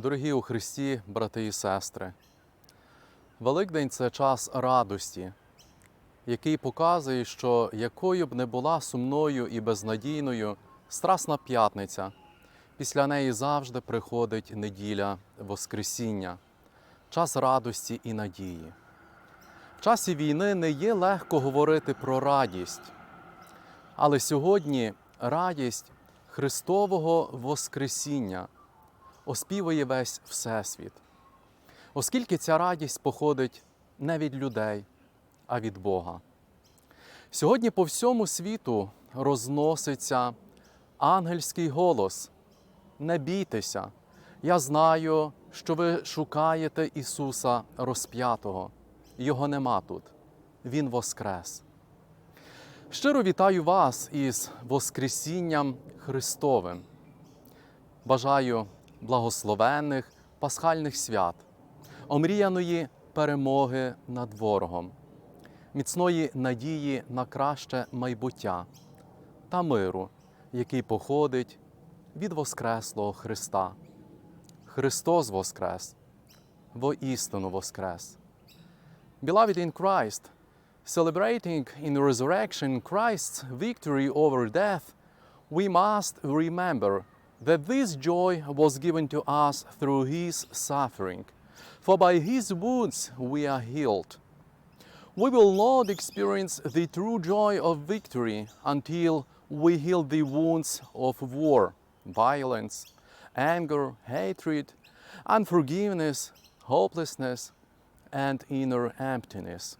Дорогі у Христі, брати і сестри, Великдень це час радості, який показує, що якою б не була сумною і безнадійною Страсна п'ятниця, після неї завжди приходить неділя Воскресіння, час радості і надії. В часі війни не є легко говорити про радість, але сьогодні радість Христового Воскресіння оспівує весь Всесвіт, оскільки ця радість походить не від людей, а від Бога. Сьогодні по всьому світу розноситься ангельський голос. Не бійтеся, я знаю, що ви шукаєте Ісуса розп'ятого. Його нема тут. Він воскрес. Щиро вітаю вас із Воскресінням Христовим. Бажаю благословенних пасхальних свят, омріяної перемоги над ворогом, міцної надії на краще майбуття та миру, який походить від Воскреслого Христа. Христос Воскрес, воістину Воскрес. Beloved in Christ, celebrating in resurrection Christ's victory over death, we must remember that this joy was given to us through his suffering. For by his wounds we are healed. We will not experience the true joy of victory until we heal the wounds of war, violence, anger, hatred, unforgiveness, hopelessness, and inner emptiness.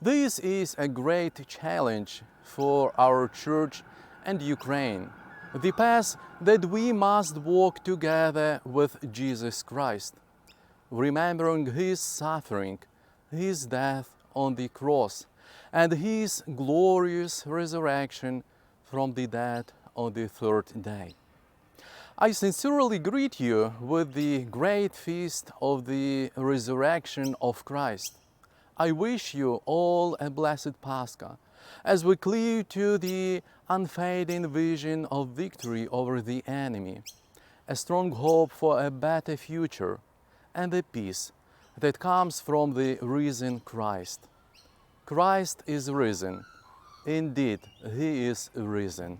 This is a great challenge for our church and Ukraine. The path that we must walk together with Jesus Christ, remembering his suffering, his death on the cross, and his glorious resurrection from the dead on the third day. I sincerely greet you with the great feast of the resurrection of Christ. I wish you all a blessed Pascha as we cleave to the unfading vision of victory over the enemy, a strong hope for a better future, and the peace that comes from the risen Christ. Christ is risen. Indeed, he is risen.